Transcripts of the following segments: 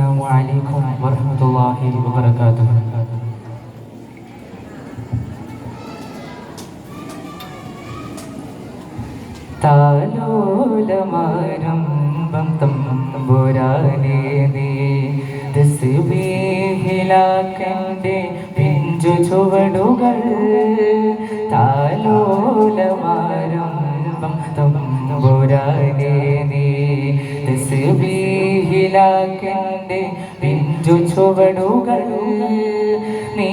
السلام عليكم ورحمة الله وبركاته താലോലമാരംഭം തമ്പുരാനേ നീ തസ്ബീഹിലാക്കൻ്റെ പിഞ്ചു ചുവടുകൾ താലോലമാരംഭം തമ്പുരാനേ നീ ചുവടുകൾ നീ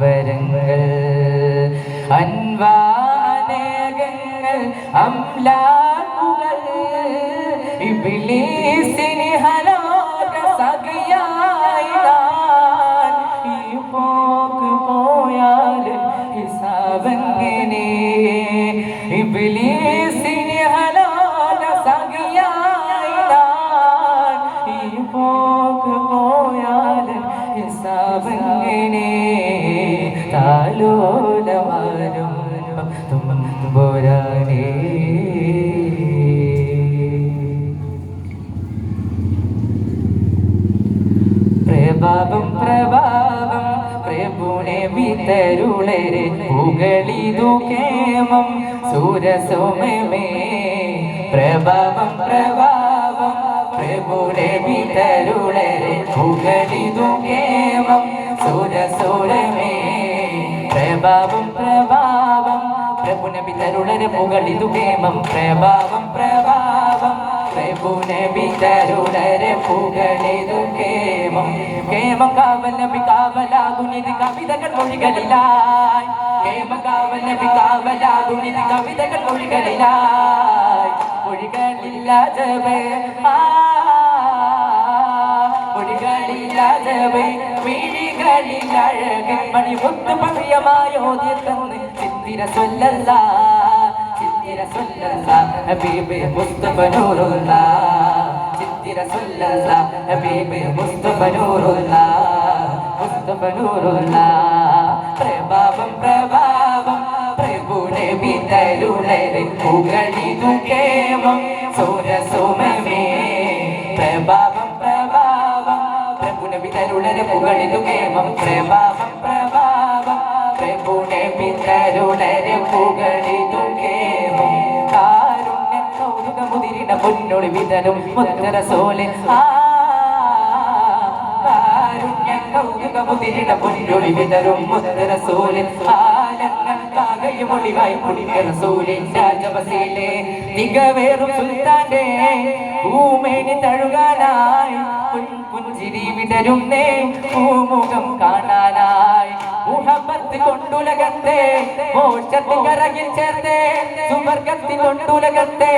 വരങ്ങൾ അൻവാനേകങ്ങൾ അംലാകുകൾ ഇബിലീസിനി ഹലാക സഖിയായി ഞാൻ ഈ പോക്ക് പോയാൽ ഹിസാബെങ്ങനെ ഇബിലീസിനി പ്രഭാവം പ്രഭാവം പ്രഭുനെ വിതരുളരെ പുകളിതു കേമം സൂരസോമേ പ്രഭാവം പ്രഭാവം പ്രഭുനെ വിതരുളരെ പുകളിതു കേമം സൂരസോരമേ പ്രഭാവം പ്രഭാവം പ്രഭുനെ വിതരുളരെ പുകളിതു കേമം പ്രഭാവം പ്രഭുനെ വിതരുളരെ പുകളിതു കേമം കേമം കാവൽ നബി കാവലാകുനിത് കവിതകൾ മൊഴികളിലായി കേമം കാവൽ നബി കാവലാകുനിത് കവിതകൾ മൊഴികളിലായി മിഴികളിലഴകൻ മണി മുത്തു പവിയമായോദ്യ തന്ന് ചിത്തിര സ്വല്ലല്ലാ ചിത്തിര സ്വല്ലല്ല ഹബീബ് മുസ്തഫ നൂറുല്ല. ചിത്തിര സ്വല്ലല്ല ഹബീബ് മുസ്തഫ പ്രഭാവം പ്രഭാവം പ്രഭുനെ വിതരുളരെ പുകളിതു കേവം. സൂരസുമമേ പ്രഭാവം പ്രഭാവം പ്രഭുനെ വിതരുളരെ പുകളിതു കേവം. പ്രഭാവം പ്രഭാവം പ്രഭുനെ വിതരുളരെ പുകളിതു മുതിരിന പൊന്നൊളി വിതരും മുത്തര സോലെ ആ കാരുണ്യ കൗതുക മുതിരിന പൊന്നൊളി വിതരും മുത്തര സോലെ ആലങ്ങൾക്കാകയും ഒളിവായി പുണ്യ റസൂലിൻ രാജവസീലെ തികവേറും സുൽത്താന്റെ ഭൂമേനി തഴുകാനായി കാണാനായി മുഹബത്ത് കൊണ്ടുലകത്തെ മോക്ഷത്തിൽ കരകിൽ ചേർത്തേ സുവർഗത്തിൽ കൊണ്ടുലകത്തെ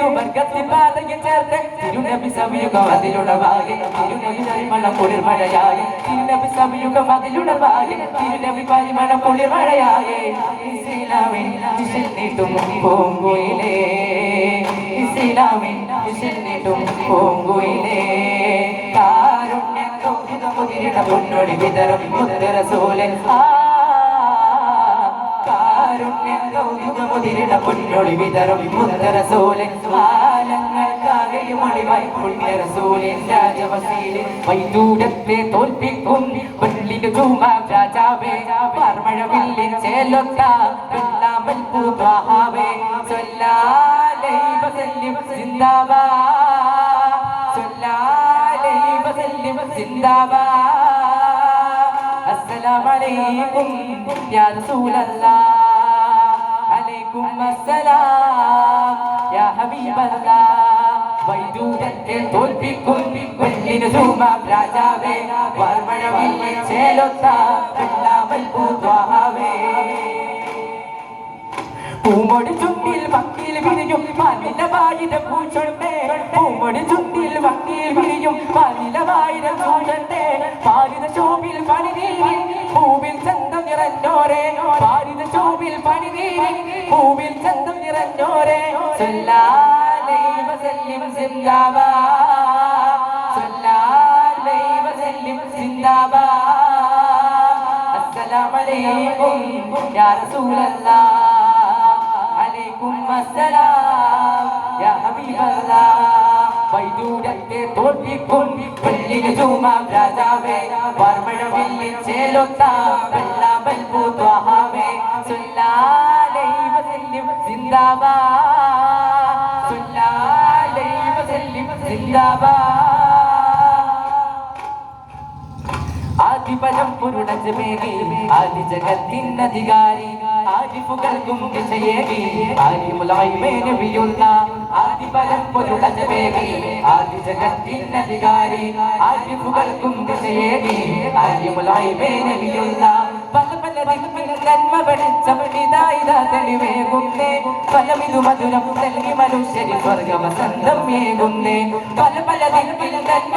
സുവർഗത്തിൽ പാതയിൽ ചേർത്ത്. തിരുനബി സമയുഗം അതിലുടവാകെ തിരുനബി പരിമള കുളിർമഴയാകെ തിരുനബി സമയുഗം അതിലുടവാകെ തിരുനബി പരിമള കുളിർമഴയാകെ. ഇസ്ലാമിൻ ദിശയിൽ നീട്ടും പൂങ്കുയിലേ ഇസ്ലാമിൻ ദിശയിൽ നീട്ടും പൂങ്കുയിലേ. മുതിരിട പൊന്നൊടി വിതറും മുത്തരസൂലെ ആ കാരുണ്യ കൗതുക മുതിരിട പൊന്നൊടി വിതറും മുത്തരസൂലെ ആലങ്ങൾക്കാകെയും ഒളിവായി പുണ്യരസൂലെ രാജവസീലെ വൈദൂരത്തെ തോൽപ്പിക്കും പള്ളിന് ചൂമ രാജാവേ. പാർമഴവില്ലിൻ ചേലൊത്ത വെള്ളാമൽ പൂവാഹാവേ സ്വല്ലാലൈ വസല്ലിം സിന്ദാബാ സ്വല്ലാലൈ വസല്ലിം സിന്ദാബാ السلام عليكم يا رسول الله عليكم السلام يا حبيب الله വൈദൂരത്തെ തോൽപ്പിക്കും വെള്ളിന് ധൂമ രാജാവേ വാർമഴവിൽ ചേലൊത്ത വെള്ളാമൽ പൂവാവേ പൂമൊടി ചുണ്ടിൽ വക്കിൽ വിരിയും മലിനവായിരം പൂച്ചൊണ്ടേ പൂമൊടി ചുണ്ടിൽ വക്കിൽ നീയും പലിലവായിരം സൂര്യന്റെ പാരിത ശോഭിൽ പണിനീരി ഭൂവിൽ ചന്തം നിറഞ്ഞോരെ. പാരിത ശോഭിൽ പണിനീരി ഭൂവിൽ ചന്തം നിറഞ്ഞോരെ. സല്ലിം സിന്ദാബാ സല്ലിം സിന്ദാബാ അസ്സലാമലൈക്കും യാ റസൂലല്ലാ. അലൈക്കും അസ്സലാം യാ ഹബീബല്ലാ. വൈദൂരത്തെ തോൽപ്പിക്കും. വെള്ളിന് ചൂമാം രാജാവേ വർമ്മഴവില്ലിൻ ചേലൊത്ത വെള്ളാമ്പൽ പൂത്വാഹാവേ സുല്ലാലൈഹി വസല്ലം സിന്ദാബാ സുല്ലാലൈഹി വസല്ലം സിന്ദാബാ ആദിപരം പുരുടജമേകി ആദി ജഗത്തിനധികാരി ആരിഫുകൾക്കും ദിശയേകി ആരിമുലായ്മേ നബിയുള്ള ആദിപരം പുരുടജമേകി ആദി ജഗത്തിനധികാരി ആരിഫുകൾക്കും ദിശയേകി ആരിമുലായ്മേ നബിയുള്ള പല പല നന്മ വെളിച്ചമിതായിതാ തെളിവേകുന്നേ ഫലമിതു മധുരം നൽകി മനുഷ്യരി സ്വർഗവസന്തം ഏകുന്നേ പല പല ദിക്കിൽ നന്മ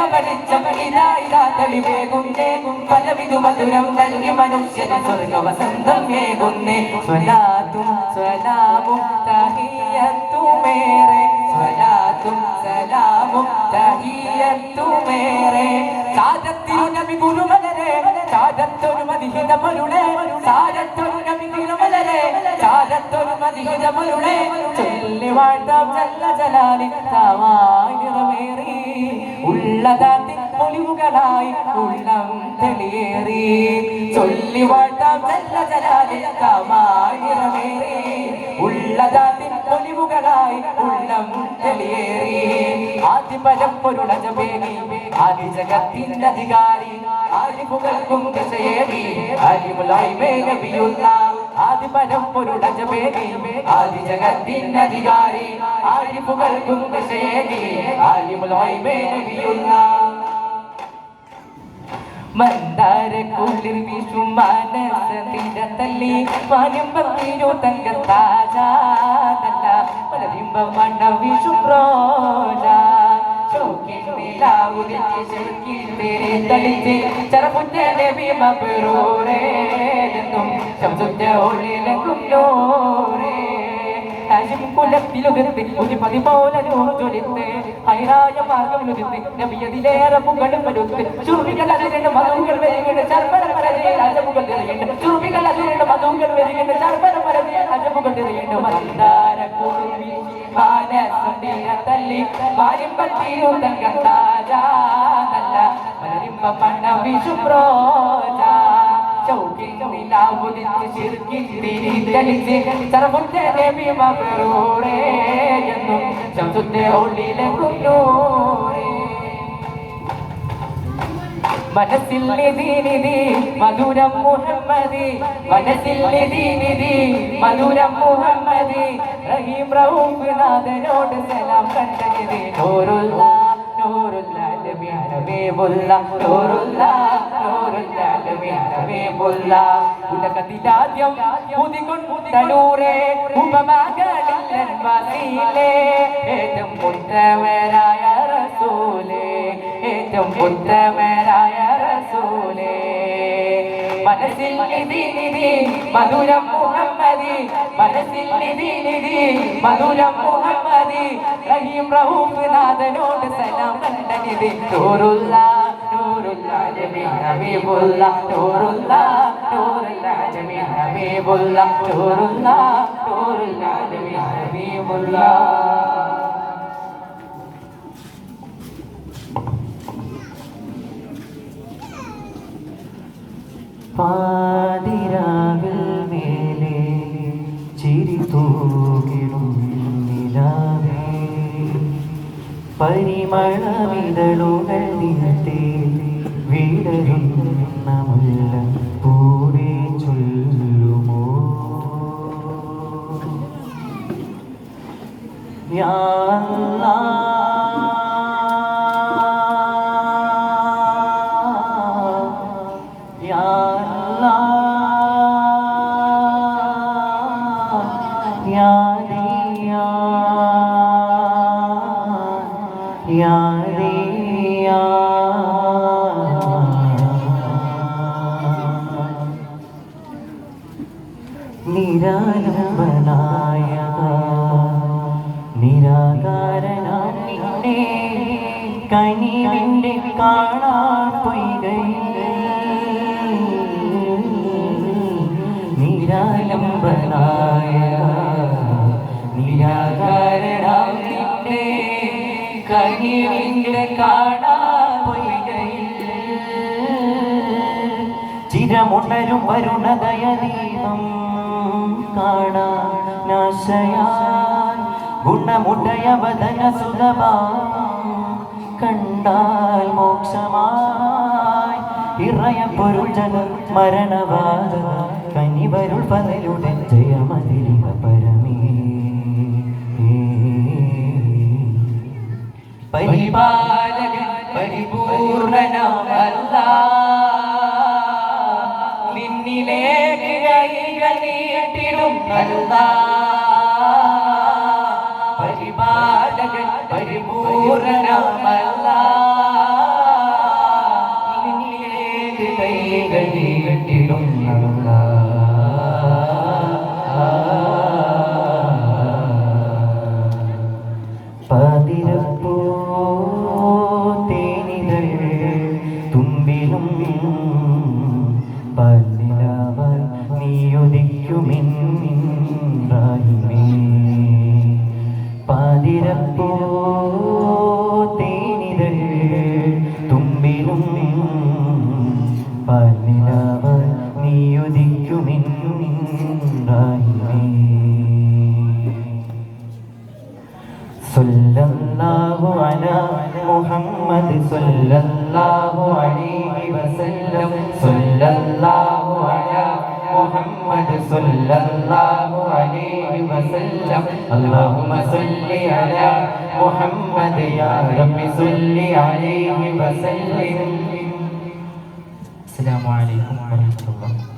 തെളിവേകുന്നേ ഫലമിതു മധുരം നൽകി മനുഷ്യരി സ്വർഗവസന്തം ഏകുന്നേ. സ്വലാത്തും സ്വലാമും തഹിയത്തുമേറെ. സ്വലാത്തും സലാമും തഹിയത്തുമേറെ. സാദത്തിരു നബി ഗുരുമലരെ സാധത്തൊരു മതിഹിതമരുളെ. സാദത്തൊരു നബി ഗുരുമലരെ സാദത്തൊരു മതിഹിതമരുളെ. ചൊല്ലി വാഴ്ത്താം ചല്ല ജലാലി താവായി നിറവേറി ഉള്ളതാത്തി ഒളിവുകളായി ഉള്ളം തെളിയേറി. ചൊല്ലി വാഴ്ത്താം ജലാലി താവായി നിറവേറി ഒളിവുകളായി ഉള്ളം തെളിയേറി. ആദിപരം പൊരുളജമേറി ആദിജഗത്തിന്റെ അധികാരി. ആരിഫുകൾക്കും ദിശയേറി. അരിമുളായി മേഘവിയുള്ള ആദിപരം പൊരുളജമേറി ആദിജഗത്തിന്റെ അധികാരി. ആരിഫുകൾക്കും ദിശയേറി. അരിമുളായി മേഘവിയുള്ള മന്ദാരക്കുള്ളിൽ വീശും മനസ്സിന്റെ തല്ലി മാനിമ്പത്തിരു തങ്കത്താജാതല്ല പലരിമ്പം മണ്ണ വീശും റോജ. ചെറുപ്പുറ്റേ ഭീമപെറൂരേ എന്നും ശബ്ദത്തെ ഒളിലെങ്കും നോരേ കുലത്തിലുകർത്തി ഒരു നല്ല വിഷുപ്രോജ മനസ്സിൽ നിധി മധുരം മുഹമ്മദി മനസ്സിൽ നിധി മധുരം മുഹമ്മദി റഹീം റഹൂഫ് നാഥനോട് സലാം കണ്ടത് നൂറുള്ള നൂറുള്ള നബിയ ഹബീബുള്ള നൂറുള്ള നൂറുള്ള ഹബീബുള്ള ഉലകത്തിലാദ്യം മുതികൊണ്ടൂരെ ഉപമകളിൽ വസീലേ ഏറ്റവും ഉത്തമരായ റസൂലേ ഏറ്റവും ഉത്തമരായ റസൂലേ മനസ്സിൽ നിധി നിധി മധുരം മുഹമ്മദി മനസ്സിൽ നിധി നിധി മധുരം മുഹമ്മദി റഹീം റഹൂഫ് നാഥനോട് സലാം കണ്ട നിധി നൂറുള്ള പാതിരാവിൽ മേലെ ചിരി തൂകിടും പരിമളമിതളുകൾ നീട്ടേ നിരാലംബനായക നിരാകാരനാം നിന്നെ. കനിവിന്റെ നിരാലംബനായ നിരാകാരനാം ചിരമുണരും വരുണദയദീപം കാണാനാശയാൻ ഗുണമുടയവദന സുലഭാം കണ്ടാൽ മോക്ഷമായി. ഇറയ പൊരുൾ ജന മരണവാദ കനിവരുൾ പതലുടെ ജയമതിരിവ പരമേ. പരിപാലക പരിപൂർണനമല്ല നിന്നിലേക്ക് കൈകൾ നീട്ടിടും നല്ല പരിപാലകൻ പരിപൂർണമല്ല കൈകൾ നീട്ടിടും പതിരപ്പോ തേനിതൾ തുമ്പിലും സല്ലല്ലാഹു അലാ മുഹമ്മദ് സല്ലല്ലാഹു അലൈഹി വസല്ലം. സല്ലല്ലാഹു അലാ മുഹമ്മദ് സല്ലല്ലാഹു അലൈഹി വസല്ലം. അല്ലാഹുമ്മ സല്ലി അലാ മുഹമ്മദ് യാ റബ്ബി സല്ലി അലൈഹി വസല്ലം. അസ്സലാമു അലൈക്കും വറഹ്മത്തുള്ളാഹി